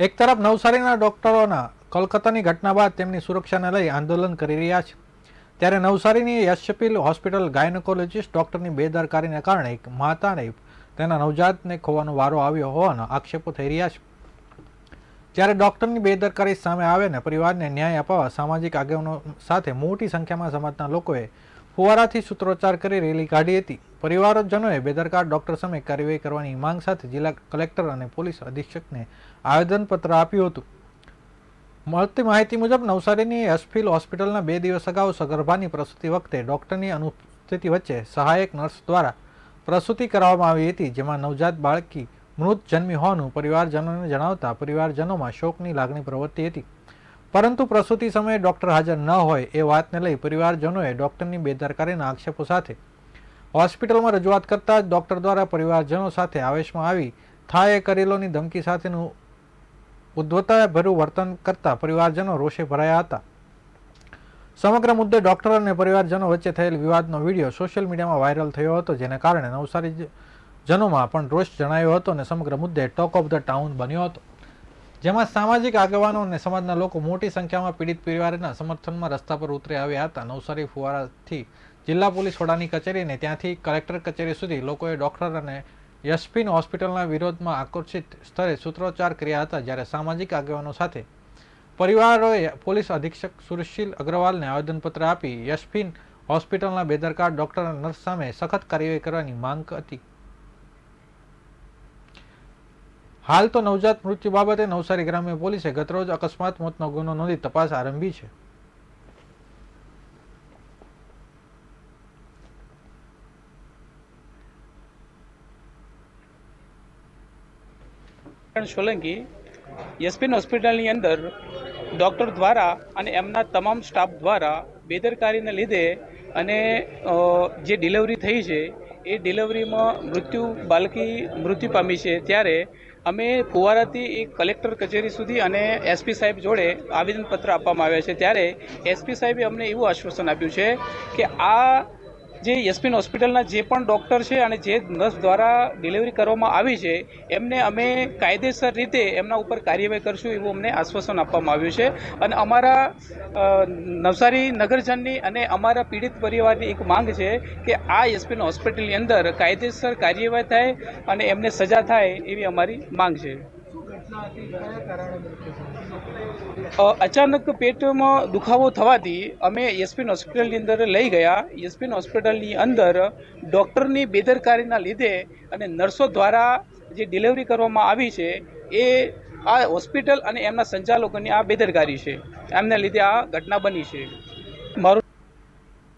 એક તરફ નવસારીના ડોક્ટરોના કલકત્તાની ઘટના બાદ તેમની સુરક્ષાને લઈ આંદોલન કરી રહ્યા છે. ત્યારે નવસારીની યશપીલ હોસ્પિટલ ગાયનેકોલોજીસ્ટ ડોક્ટરની બેદરકારીને કારણે એક માતાને તેના નવજાતને ખોવાનો વારો આવ્યો હોવાના આક્ષેપો થઈ રહ્યા છે. જ્યારે ડોક્ટરની બેદરકારી સામે આવે ને પરિવારને ન્યાય અપાવવા સામાજિક આગેવાનો સાથે મોટી સંખ્યામાં સમાજના લોકોએ ફુવારાથી સૂત્રોચ્ચાર કરી રેલી કાઢી હતી. પરિવારજનોએ બેદરકાર ડોક્ટર સામે કાર્યવાહી કરવાની માંગ સાથે જિલ્લા કલેક્ટર અને પોલીસ અધિક્ષકને આવેદનપત્ર આપ્યું હતું. મળતી માહિતી મુજબ નવસારીની એસફિલ હોસ્પિટલના બે દિવસ અગાઉ સગર્ભાની પ્રસૂતિ વખતે ડોક્ટરની અનુપસ્થિતિ વચ્ચે સહાયક નર્સ દ્વારા પ્રસૂતિ કરાવવામાં આવી હતી, જેમાં નવજાત બાળકી મૃત જન્મી હોવાનું પરિવારજનોને જણાવતા પરિવારજનોમાં શોકની લાગણી પ્રવર્તી હતી. પરંતુ પ્રસૂતિ સમયે ડોક્ટર હાજર ન હોય એ વાતને લઈ પરિવારજનોએ ડોક્ટરની બેદરકારીના આક્ષેપો સાથે હોસ્પિટલમાં રજૂઆત કરતા જ ડોક્ટર દ્વારા પરિવારજનો સાથે આવેશમાં આવી થાએ કરેલોની ધમકી સાથેનું ઉદ્ધવતાભર્યું વર્તન કરતા પરિવારજનો રોષે ભરાયા હતા. સમગ્ર મુદ્દે ડોક્ટર અને પરિવારજનો વચ્ચે થયેલ વિવાદનો વીડિયો સોશિયલ મીડિયામાં વાયરલ થયો હતો, જેને કારણે નવસારી જનોમાં પણ રોષ જણાયો હતો અને સમગ્ર મુદ્દે ટોક ઓફ ધ ટાઉન બન્યો હતો. જેમાં સામાજિક આગેવાનો અને સમાજના લોકો મોટી સંખ્યામાં પીડિત પરિવારના સમર્થનમાં રસ્તા પર ઉતરી આવ્યા હતા. નવસારી ફુવારાથી જિલ્લા પોલીસ વડાની કચેરી અને ત્યાંથી કલેક્ટર કચેરી સુધી લોકોએ ડોક્ટર અને યશપિન હોસ્પિટલના વિરોધમાં આકર્ષિત સ્તરે સૂત્રોચ્ચાર કર્યા હતા, જ્યારે સામાજિક આગેવાનો સાથે પરિવારોએ પોલીસ અધિક્ષક સુરશીલ અગ્રવાલને આવેદનપત્ર આપી યશપિન હોસ્પિટલના બેદરકાર ડોક્ટર અને નર્સ સામે સખત કાર્યવાહી કરવાની માંગ હતી હાલ તો નવજાત મૃત્યુ બાબતે નવસારી ગ્રામ્ય પોલીસે ગતરોજ અકસ્માત મોતનો ગુનો નોંધી તપાસ આરંભી છે. સોલંકી યશપિન હોસ્પિટલની અંદર ડૉક્ટર દ્વારા અને એમના તમામ સ્ટાફ દ્વારા બેદરકારીને લીધે અને જે ડિલિવરી થઈ છે, એ ડિલિવરીમાં મૃત્યુ બાળકી મૃત્યુ પામી છે. ત્યારે અમે ફુવારાથી એક કલેક્ટર કચેરી સુધી અને એસપી સાહેબ જોડે આવેદનપત્ર આપવામાં આવ્યા છે. ત્યારે એસપી સાહેબે અમને એવું આશ્વાસન આપ્યું છે કે આ જે યશપિન હોસ્પિટલના જે પણ ડૉક્ટર છે અને જે નર્સ દ્વારા ડિલિવરી કરવામાં આવી છે, એમને અમે કાયદેસર રીતે એમના ઉપર કાર્યવાહી કરશું એવું અમને આશ્વાસન આપવામાં આવ્યું છે. અને અમારા નવસારી નગરજનની અને અમારા પીડિત પરિવારની એક માંગ છે કે આ યશપિન હોસ્પિટલની અંદર કાયદેસર કાર્યવાહી થાય અને એમને સજા થાય એવી અમારી માંગ છે. અચાનક પેટમાં દુખાવો થવાથી અમે એસપીન હોસ્પિટલની અંદર લઈ ગયા. એસપીન હોસ્પિટલની અંદર ડૉક્ટરની બેદરકારીના લીધે અને નર્સો દ્વારા જે ડિલિવરી કરવામાં આવી છે, એ આ હોસ્પિટલ અને એમના સંચાલકોની આ બેદરકારી છે. એમના લીધે આ ઘટના બની છે. મારું